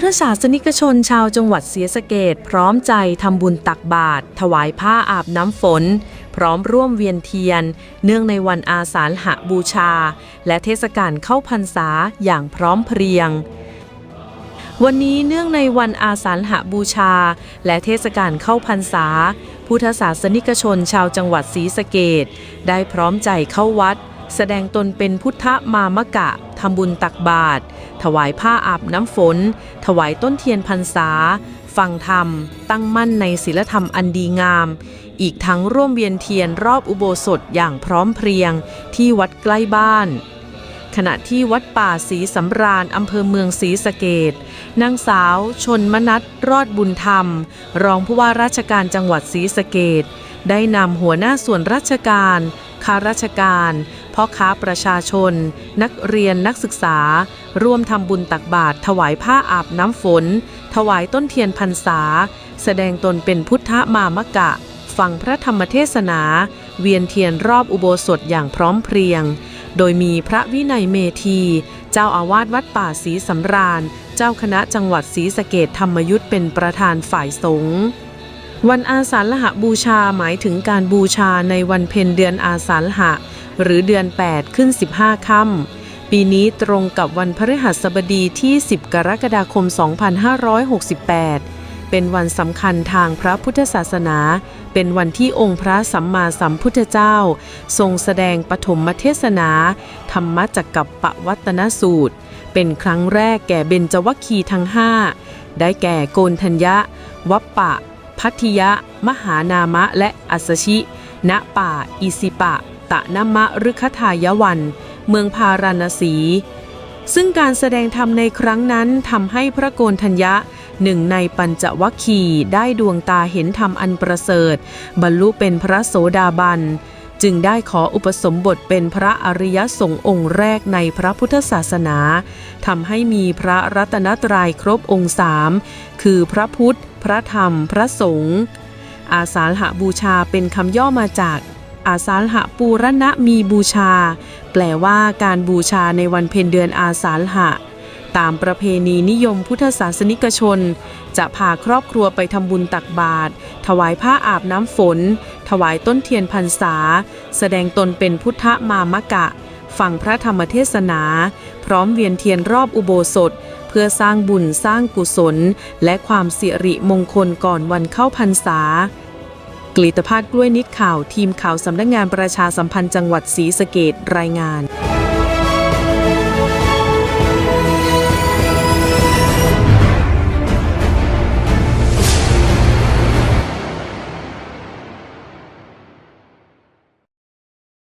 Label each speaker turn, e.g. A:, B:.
A: ทธศาสนิกชนชาวจังหวัดศรีสะเกดพร้อมใจทำบุญตักบาตรถวายผ้าอาบน้ำฝน พร้อมร่วมเวียนเทียน เนื่องในวันอาสาฬหบูชา และเทศกาลเข้าพรรษาอย่างพร้อมเพรียง วันนี้เนื่องในวันอาสาฬหบูชา และเทศกาลเข้าพรรษา พุทธศาสนิกชนชาวจังหวัดศรีสะเกดได้พร้อมใจเข้าวัด แสดงตนเป็นพุทธมามกะ ทำบุญตักบาตรถวายผ้าอาบน้ำฝน ถวายต้นเทียนพรรษา ฟังธรรม ตั้งมั่นในศีลธรรมอันดีงาม อีกทั้งร่วมเวียนเทียนรอบอุโบสถอย่างพร้อมเพรียงที่วัดใกล้บ้าน ขณะที่วัดป่าศรีสำราญอำเภอเมืองศรีสะเกดนางสาว ชนมนัทรอดบุญธรรม รองผู้ว่าราชการจังหวัดศรีสะเกด ได้นำหัวหน้าส่วนราชการข้าราชการพ่อค้าประชาชน นักเรียนนักศึกษา ร่วมทำบุญตักบาตรถวายผ้าอาบน้ำฝน ถวายต้นเทียนพรรษา แสดงตนเป็นพุทธมามกะ ฟังพระธรรมเทศนา เวียนเทียนรอบอุโบสถอย่างพร้อมเพรียง โดยมีพระวินัยเมธี เจ้าอาวาสวัดป่าศรีสำราญ เจ้าคณะจังหวัดศรีสะเกดธรรมยุทธเป็นประธานฝ่ายสงฆ์ วันอาสาฬหบูชาหมายถึงการบูชาในวันเพ็ญเดือนอาสาฬหะ หรือเดือน 8 ขึ้น 15 ค่ำปีนี้ตรงกับวันพฤหัสบดีที่ 10 กรกฎาคม 2568 เป็นวันสำคัญทางพระพุทธศาสนา เป็นวันที่องค์พระสัมมาสัมพุทธเจ้า ทรงแสดงปฐมเทศนา ธรรมจักกับปวัตนสูตร เป็นครั้งแรกแก่เบญจวัคคีทั้งห้าได้แก่โกนทัญญะ วัปปะ พัทยะ มหานามะและอัสชิ ณป่า อิสิปะ ตะนมะฤคทายวัน เมืองพาราณสี ซึ่งการแสดงธรรมในครั้งนั้นทำให้พระโกนทัญญะหนึ่งในปัญจวัคคีย์ได้ดวงตาเห็นธรรมอันประเสริฐ บรรลุเป็นพระโสดาบัน จึงได้ขออุปสมบทเป็นพระอริยสงฆ์องค์แรกในพระพุทธศาสนาทำให้มีพระรัตนตรัยครบองค์สามคือพระพุทธ พระธรรม พระสงฆ์อาสาฬหบูชาเป็นคำย่อมาจาก อาสาฬหปูรณะมีบูชา แปลว่าการบูชาในวันเพ็ญเดือนอาสาฬหะ ตามประเพณีนิยมพุทธศาสนิกชน จะพาครอบครัวไปทำบุญตักบาตรถวายผ้าอาบน้ำฝน ถวายต้นเทียนพรรษา แสดงตนเป็นพุทธมามกะฟังพระธรรมเทศนา พร้อมเวียนเทียนรอบอุโบสถ เพื่อสร้างบุญสร้างกุศล และความสิริมงคลก่อนวันเข้าพรรษากลิตภาพกล้วยนิดข่าวทีมข่าวสำนักงานประชาสัมพันธ์จังหวัดศรีสะเกดรายงาน